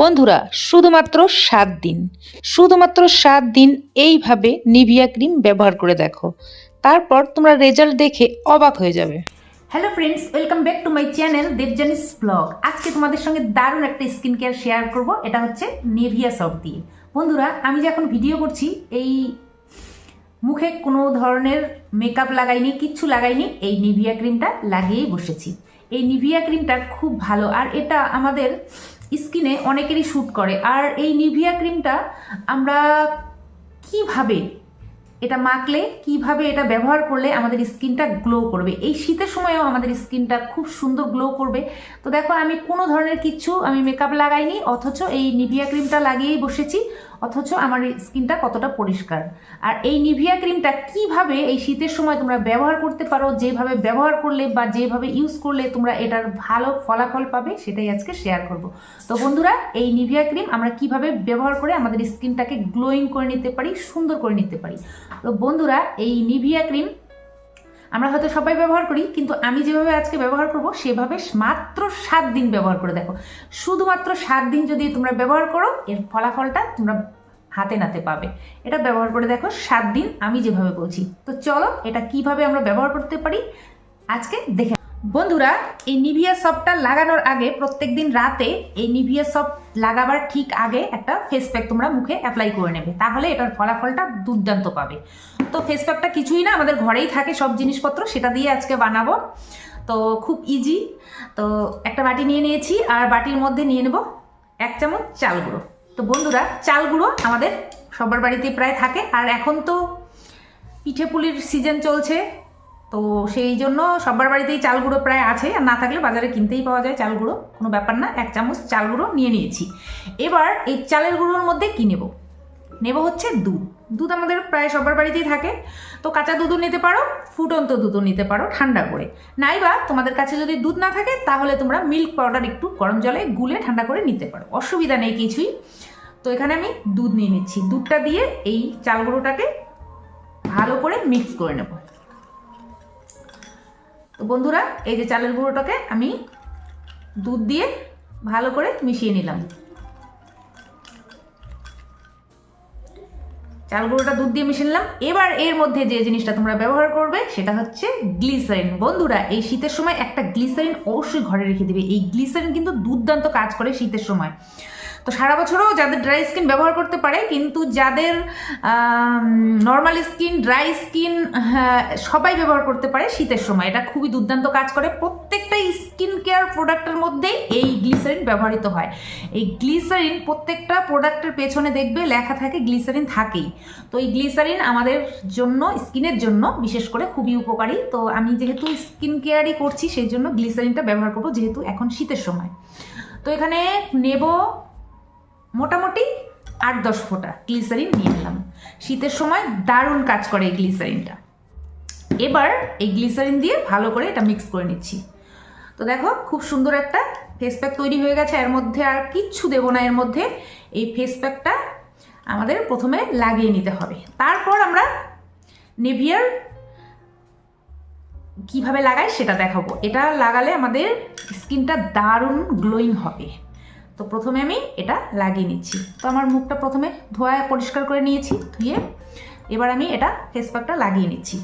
বন্ধুরা, শুধুমাত্র সাত দিন। শুধুমাত্র সাত দিন এইভাবে নিভিয়া ক্রিম ব্যবহার করে দেখো। তারপর তোমরা রেজাল্ট দেখে অবাক হয়ে যাবে। Hello friends welcome back to my channel Debjani's blog আজকে তোমাদের সঙ্গে দারুণ একটা স্কিন কেয়ার শেয়ার করব, এটা হচ্ছে নেভিয়া সফট দিয়ে। বন্ধুরা, আমি যে এখন ভিডিও করছি, এই মুখে কোনো ধরনের মেকআপ লাগাইনি, কিচ্ছু লাগাইনি, এই নিভিয়া ক্রিমটা লাগিয়েই বসেছি। এই নিভিয়া ক্রিমটা খুব ভালো, আর এটা আমাদের স্কিনে অনেকেরই শ্যুট করে। আর এই নিভিয়া ক্রিমটা আমরা কীভাবে এটা মাখলে কীভাবে এটা ব্যবহার করলে আমাদের স্কিনটা গ্লো করবে? এই শীতের সময়ও আমাদের স্কিনটা খুব সুন্দর গ্লো করবে। তো দেখো, আমি কোনো ধরনের কিচ্ছু আমি মেকআপ লাগাইনি, অথচ এই নিভিয়া ক্রিমটা লাগিয়েই বসেছি, অথচ আমার স্কিনটা কতটা পরিষ্কার। আর এই নিভিয়া ক্রিমটা কীভাবে এই শীতের সময় তোমরা ব্যবহার করতে পারো, যেভাবে ব্যবহার করলে বা যেভাবে ইউজ করলে তোমরা এটার ভালো ফলাফল পাবে, সেটাই আজকে শেয়ার করব। তো বন্ধুরা, এই নিভিয়া ক্রিম আমরা কীভাবে ব্যবহার করে আমাদের স্কিনটাকে গ্লোয়িং করে নিতে পারি, সুন্দর করে নিতে পারি? তো বন্ধুরা, এই নিভিয়া ক্রিম আমরা হয়তো সবাই ব্যবহার করি, কিন্তু আমি যেভাবে আজকে ব্যবহার করব, সেভাবে মাত্র সাত দিন ব্যবহার করে দেখো। শুধুমাত্র সাত দিন যদি তোমরা ব্যবহার করো, এর ফলাফলটা তোমরা হাতে নাতে পাবে। এটা ব্যবহার করে দেখো, সাত দিন আমি যেভাবে বলছি। তো চলো, এটা কীভাবে আমরা ব্যবহার করতে পারি, আজকে দেখে বন্ধুরা, এই নিভিয়া সপটা লাগানোর আগে প্রত্যেক দিন রাতে এই নিভিয়া সপ লাগাবার ঠিক আগে একটা ফেস প্যাক তোমরা মুখে অ্যাপ্লাই করে নেবে। তাহলে এটার ফলাফলটা দুর্দান্ত পাবে। তো ফেস প্যাকটা কিছুই না, আমাদের ঘরেই থাকে, সব জিনিসপত্র সেটা দিয়ে আজকে বানাবো। তো খুব ইজি তো একটা বাটি নিয়ে নিয়েছি, আর বাটির মধ্যে নিয়ে নেব এক চামচ চাল গুঁড়ো। তো বন্ধুরা, চাল গুঁড়ো আমাদের সবার বাড়িতে প্রায় থাকে। আর এখন তো পিঠে পুলির সিজন চলছে তো সেই জন্য সবার বাড়িতেই চাল গুঁড়ো প্রায় আছে, আর না থাকলে বাজারে কিনতেই পাওয়া যায় চাল গুঁড়ো, কোনো ব্যাপার না, এক চামচ চাল গুঁড়ো নিয়ে নিয়েছি। এবার এই চালের গুঁড়োর মধ্যে কী নেব? নেব হচ্ছে দুধ। দুধ আমাদের প্রায় সবার বাড়িতেই থাকে। তো কাঁচা দুধও নিতে পারো, ফুটন্ত দুধও নিতে পারো, ঠান্ডা করে। নাইবা তোমাদের কাছে যদি দুধ না থাকে, তাহলে তোমরা মিল্ক পাউডার একটু গরম জলে গুলে ঠান্ডা করে নিতে পারো। অসুবিধা নেই কিছুই। তো এখানে আমি দুধ নিয়ে নিচ্ছি। দুধটা দিয়ে এই চাল গুঁড়োটাকে ভালো করে মিক্স করে নেব। তো বন্ধুরা, এই যে চালের গুঁড়োটাকে আমি দুধ দিয়ে ভালো করে মিশিয়ে নিলাম। চাল গুঁড়োটা দুধ দিয়ে মিশিয়ে নিলাম। এবার এর মধ্যে যে জিনিসটা তোমরা ব্যবহার করবে, সেটা হচ্ছে গ্লিসারিন। বন্ধুরা, এই শীতের সময় একটা গ্লিসারিন অবশ্যই ঘরে রেখে দিবে। এই গ্লিসারিন কিন্তু দুর্দান্ত কাজ করে শীতের সময়। তো সারা বছরও যাদের ড্রাই স্কিন ব্যবহার করতে পারে, কিন্তু যাদের নর্মাল স্কিন ড্রাই স্কিন সবাই ব্যবহার করতে পারে শীতের সময়। এটা খুবই দুর্দান্ত কাজ করে। প্রত্যেকটা স্কিন কেয়ার প্রোডাক্টের মধ্যে এই গ্লিসারিন ব্যবহৃত হয়। এই গ্লিসারিন প্রত্যেকটা প্রোডাক্টের পেছনে দেখবে লেখা থাকে গ্লিসারিন থাকেই। তো এই গ্লিসারিন আমাদের জন্য স্কিনের জন্য বিশেষ করে খুবই উপকারী। তো আমি যেহেতু স্কিন কেয়ারই করছি, সেই জন্য গ্লিসারিনটা ব্যবহার করব যেহেতু এখন শীতের সময়। তো এখানে নেব মোটামুটি আট দশ ফোঁটা গ্লিসারিন নিয়ে নিলাম। শীতের সময় দারুণ কাজ করে এই গ্লিসারিনটা এবার এই গ্লিসারিন দিয়ে ভালো করে এটা মিক্স করে নিচ্ছি। তো দেখো, খুব সুন্দর একটা ফেস প্যাক তৈরি হয়ে গেছে। এর মধ্যে আর কিচ্ছু দেবো না, এর মধ্যে এই ফেস প্যাকটা আমাদের প্রথমে লাগিয়ে নিতে হবে। তারপর আমরা নেভিয়ার কীভাবে লাগাই সেটা দেখাবো। এটা লাগালে আমাদের স্কিনটা দারুণ গ্লোয়িং হবে। তো প্রথমে আমি এটা লাগিয়ে নিচ্ছি। তো আমার মুখটা প্রথমে ধোয়া পরিষ্কার করে নিয়েছি, ধুয়ে এবার আমি এটা ফেস প্যাকটা লাগিয়ে নিচ্ছি।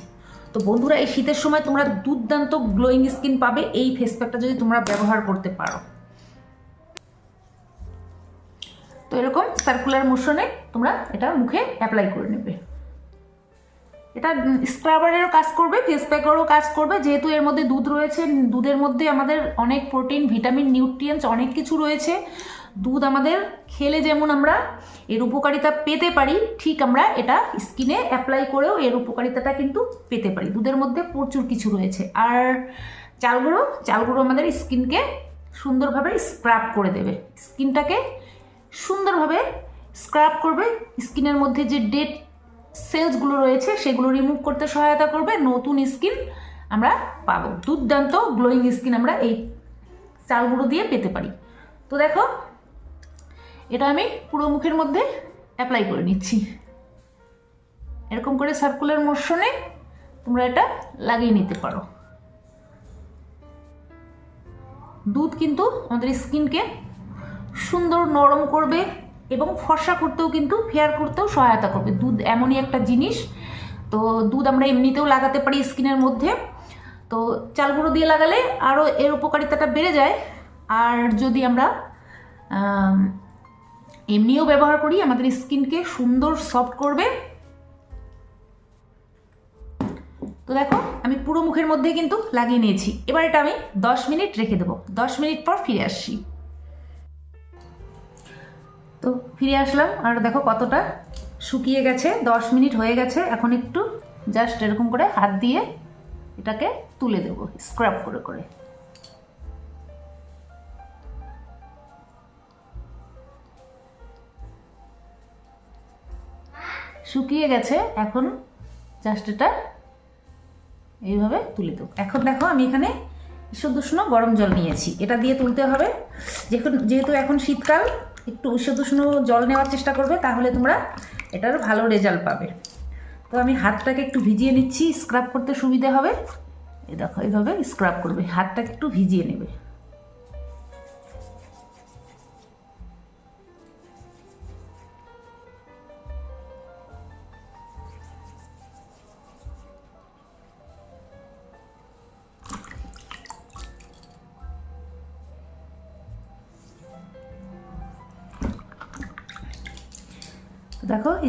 তো বন্ধুরা, এই শীতের সময় তোমরা দুর্দান্ত গ্লোয়িং স্কিন পাবে এই ফেস প্যাকটা যদি তোমরা ব্যবহার করতে পারো। তো এরকম সার্কুলার মোশনে তোমরা এটা মুখে অ্যাপ্লাই করে নেবে। এটা স্ক্রাবারেরও কাজ করবে ফেস প্যাকেরও কাজ করবে, যেহেতু এর মধ্যে দুধ রয়েছে, দুধের মধ্যে আমাদের অনেক প্রোটিন ভিটামিন নিউট্রিয়েন্টস অনেক কিছু রয়েছে। দুধ আমাদের খেলে যেমন আমরা এর উপকারিতা পেতে পারি, ঠিক আমরা এটা স্কিনে অ্যাপ্লাই করেও এর উপকারিতাটা কিন্তু পেতে পারি। দুধের মধ্যে প্রচুর কিছু রয়েছে। আর চালগুঁড়ো চালগুঁড়ো আমাদের স্কিনকে সুন্দরভাবে স্ক্রাব করে দেবে। স্কিনটাকে সুন্দরভাবে স্ক্রাব করবে। স্কিনের মধ্যে যে ডেট সেলসগুলো রয়েছে, সেগুলো রিমুভ করতে সহায়তা করবে। নতুন স্কিন আমরা পাবো। দুর্দান্ত গ্লোয়িং স্কিন আমরা এই চালগুলো দিয়ে পেতে পারি। তো দেখো, এটা আমি পুরো মুখের মধ্যে অ্যাপ্লাই করে নিচ্ছি। এরকম করে সার্কুলার মোশনে তোমরা এটা লাগিয়ে নিতে পারো। দুধ কিন্তু আমাদের স্কিনকে সুন্দর নরম করবে এবং ফর্সা করতেও কিন্তু, ফেয়ার করতেও সহায়তা করবে। দুধ এমনই একটা জিনিস। তো দুধ আমরা এমনিতেও লাগাতে পারি স্কিনের মধ্যে। তো চাল গুঁড়ো দিয়ে লাগালে আরও এর উপকারিতাটা বেড়ে যায়। আর যদি আমরা এমনিও ব্যবহার করি, আমাদের স্কিনকে সুন্দর, সফট করবে। তো দেখো, আমি পুরো মুখের মধ্যে কিন্তু লাগিয়ে নিয়েছি। এবার এটা আমি দশ মিনিট রেখে দেবো। দশ মিনিট পর ফিরে আসছি। তো ফিরে আসলাম, আর দেখো কতটা শুকিয়ে গেছে, দশ মিনিট হয়ে গেছে, এখন একটু জাস্ট এরকম করে হাত দিয়ে এটাকে তুলে দেবো স্ক্রাব করে করে। শুকিয়ে গেছে, এখন জাস্ট এটা এইভাবে তুলে দেবো। এখন দেখো আমি এখানে উষ্ণ গরম জল নিয়েছি, এটা দিয়ে তুলতে হবে। যেহেতু এখন শীতকাল একটু উষ্ণ উষ্ণ জল নেওয়ার চেষ্টা করবে, তাহলে তোমরা এটার ভালো রেজাল্ট পাবে। তো আমি হাতটাকে একটু ভিজিয়ে নিচ্ছি, স্ক্রাব করতে সুবিধা হবে। এই দেখো, এইভাবে স্ক্রাব করবে, হাতটাকে একটু ভিজিয়ে নেবে।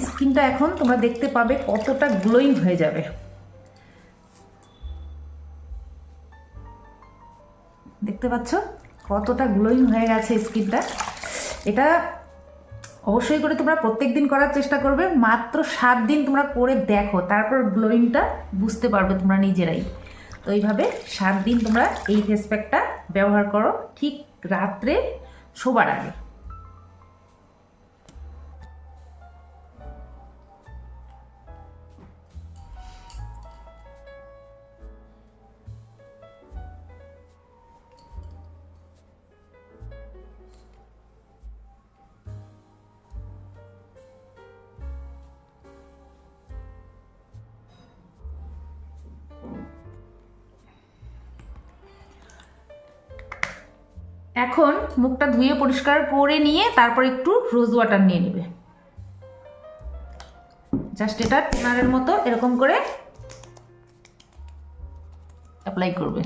স্কিনটা এখন তোমরা দেখতে পাবে কতটা গ্লোয়িং হয়ে যাবে। দেখতে পাচ্ছ? কতটা গ্লোয়িং হয়ে গেছে স্কিনটা এটা অবশ্যই করে তোমরা প্রত্যেক দিন করার চেষ্টা করবে। মাত্র সাত দিন তোমরা করে দেখো, তারপর গ্লোয়িংটা বুঝতে পারবে তোমরা নিজেরাই। তো এইভাবে সাত দিন তোমরা এই ফেস প্যাকটা ব্যবহার করো ঠিক রাত্রে শোবার আগে। এখন মুখটা ধুয়ে পরিষ্কার করে নিয়ে তারপর একটু রোজ ওয়াটার নিয়ে নেবে। জাস্ট এটা টোনারের মতো এরকম করে অ্যাপ্লাই করবে।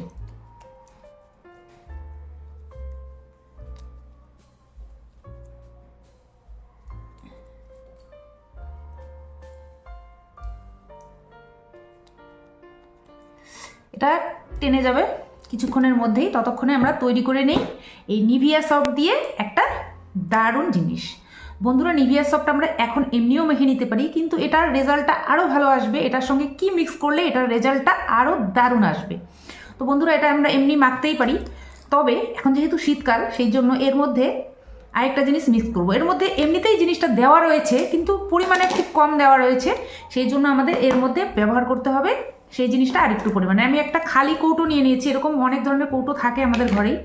এটা টেনে যাবে। কিছুক্ষণের মধ্যেই, ততক্ষণে আমরা তৈরি করে নেই এই নিভিয়া সফট দিয়ে একটা দারুণ জিনিস। বন্ধুরা নিভিয়া সফট আমরা এখন এমনিও মেখে নিতে পারি, কিন্তু এটার রেজাল্টটা আরও ভালো আসবে। এটার সঙ্গে কি মিক্স করলে এটার রেজাল্টটা আরও দারুণ আসবে? তো বন্ধুরা, এটা আমরা এমনি মাখতেই পারি। তবে এখন যেহেতু শীতকাল, সেই জন্য এর মধ্যে আরেকটা জিনিস মিক্স করব। এর মধ্যে এমনিতেই জিনিসটা দেওয়া রয়েছে, কিন্তু পরিমাণে খুব কম দেওয়া রয়েছে। সেই জন্য আমাদের এর মধ্যে ব্যবহার করতে হবে সেই জিনিসটা আরেকটু পরিমাণে। আমি একটা খালি কৌটো নিয়ে নিয়েছি, এরকম অনেক ধরনের কৌটো থাকে আমাদের ঘরেই।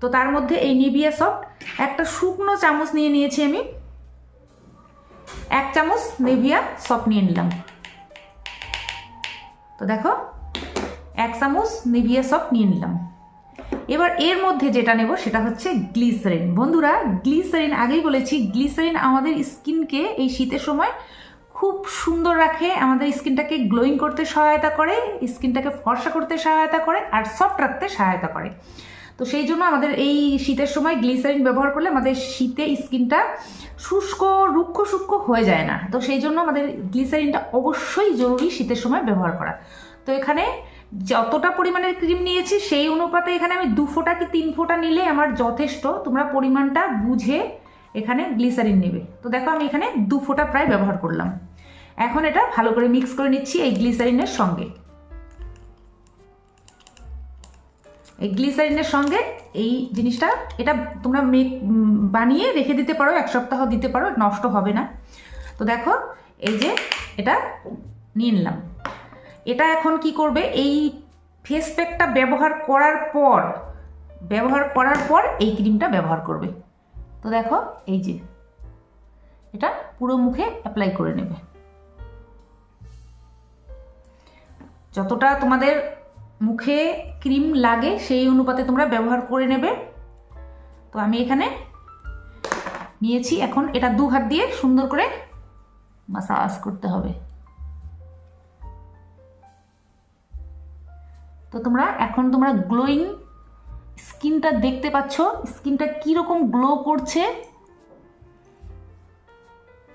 তো তার মধ্যে এই নিভিয়া সফট, একটা শুকনো চামচ নিয়ে নিয়েছি আমি। এক চামচ নিভিয়া সফট নিয়ে নিলাম। তো দেখো, এক চামচ নিভিয়া সফট নিয়ে নিলাম। এবার এর মধ্যে যেটা নেব সেটা হচ্ছে গ্লিসারিন। বন্ধুরা, গ্লিসারিন, আগেই বলেছি, গ্লিসারিন আমাদের স্কিনকে এই শীতের সময় খুব সুন্দর রাখে, আমাদের স্কিনটাকে গ্লোয়িং করতে সহায়তা করে, স্কিনটাকে ফর্সা করতে সহায়তা করে, আর সফট রাখতে সহায়তা করে। তো সেই জন্য আমাদের এই শীতের সময় গ্লিসারিন ব্যবহার করলে আমাদের শীতে স্কিনটা শুষ্ক, রুক্ষ সূক্ষ্ম হয়ে যায় না। তো সেই জন্য আমাদের গ্লিসারিনটা অবশ্যই জরুরি শীতের সময় ব্যবহার করা। তো এখানে যতটা পরিমাণের ক্রিম নিয়েছি, সেই অনুপাতে এখানে আমি দু ফোঁটা কি তিন ফোঁটা নিলে আমার যথেষ্ট। তোমরা পরিমাণটা বুঝে এখানে গ্লিসারিন নেবে। তো দেখো আমি এখানে দু ফোঁটা প্রায় ব্যবহার করলাম। এখন এটা ভালো করে মিক্স করে নিচ্ছি এই গ্লিসারিনের সঙ্গে। এই গ্লিসারিনের সঙ্গে এই জিনিসটা, এটা তোমরা মেক বানিয়ে রেখে দিতে পারো, এক সপ্তাহ দিতে পারো, নষ্ট হবে না। তো দেখো, এই যে এটা নিয়ে নিলাম। এটা এখন কি করবে? এই ফেস প্যাকটা ব্যবহার করার পর, ব্যবহার করার পর এই ক্রিমটা ব্যবহার করবে। তো দেখো, এই যে। এটা পুরো মুখে অ্যাপ্লাই করে নেবে। যতটা তোমাদের মুখে ক্রিম লাগে, সেই অনুপাতে তোমরা ব্যবহার করে নেবে। তো আমি এখানে নিয়েছি, এখন এটা দু হাত দিয়ে সুন্দর করে মাসাজ করতে হবে। তো তোমরা, এখন তোমরা গ্লোয়িং স্কিনটা দেখতে পাচ্ছ? স্কিনটা কীরকম গ্লো করছে?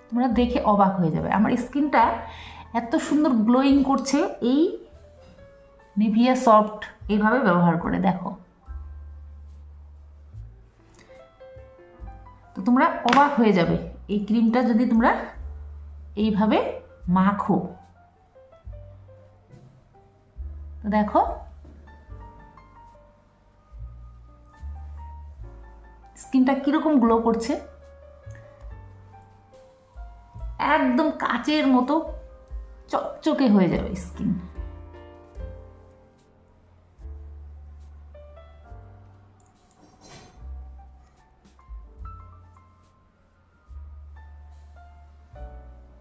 তোমরা দেখে অবাক হয়ে যাবে। আমার স্কিনটা এত সুন্দর গ্লোয়িং করছে, এই নিভিয়া সফট এইভাবে ব্যবহার করে, দেখো। তো তোমরা অবাক হয়ে যাবে, এই ক্রিমটা যদি তোমরা এইভাবে মাখো। তো দেখো স্কিনটা কীরকম গ্লো করছে? একদম কাচের মতো চকচকে হয়ে যাবে স্কিন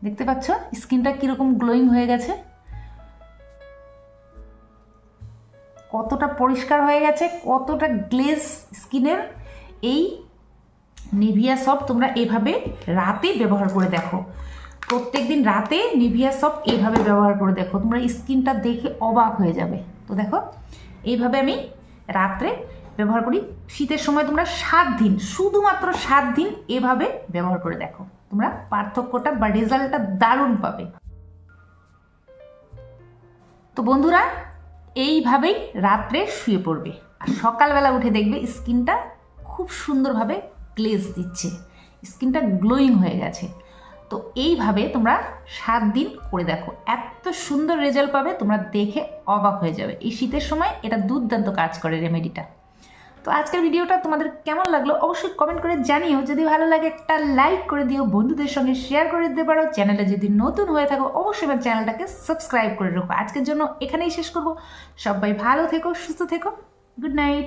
দেখতে পাচ্ছ? স্কিনটা কীরকম গ্লোয়িং হয়ে গেছে। কতটা পরিষ্কার হয়ে গেছে, কতটা গ্লেজ স্কিনের এই নিভিয়া সব তোমরা এভাবে রাতে ব্যবহার করে দেখো। প্রত্যেক দিন রাতে নিভিয়া সব এইভাবে ব্যবহার করে দেখো। তোমরা স্কিনটা দেখে অবাক হয়ে যাবে। তো দেখো, এইভাবে আমি রাত্রে ব্যবহার করি। শীতের সময় তোমরা সাত দিন, শুধুমাত্র সাত দিন এভাবে ব্যবহার করে দেখো। তোমরা পার্থক্যটা বা রেজাল্টটা দারুণ পাবে। তো বন্ধুরা, এইভাবেই রাত্রে শুয়ে পড়বে। আর সকালবেলা উঠে দেখবে স্কিনটা খুব সুন্দরভাবে গ্লেজ দিচ্ছে। স্কিনটা গ্লোয়িং হয়ে গেছে। তো এইভাবে তোমরা সাত দিন করে দেখো। এত সুন্দর রেজাল্ট পাবে, তোমরা দেখে অবাক হয়ে যাবে। এই শীতের সময় এটা দুর্দান্ত কাজ করে রেমেডিটা তো আজকের ভিডিওটা তোমাদের কেমন লাগল অবশ্যই কমেন্ট করে জানিও। যদি ভালো লাগে একটা লাইক করে দিও, বন্ধুদের সঙ্গে শেয়ার করে দিতে পারো। চ্যানেলে যদি নতুন হয়ে থাকো, অবশ্যই আমার চ্যানেলটাকে সাবস্ক্রাইব করে রাখো। আজকের জন্য এখানেই শেষ করব। সবাই ভালো থেকো, সুস্থ থেকো। Good night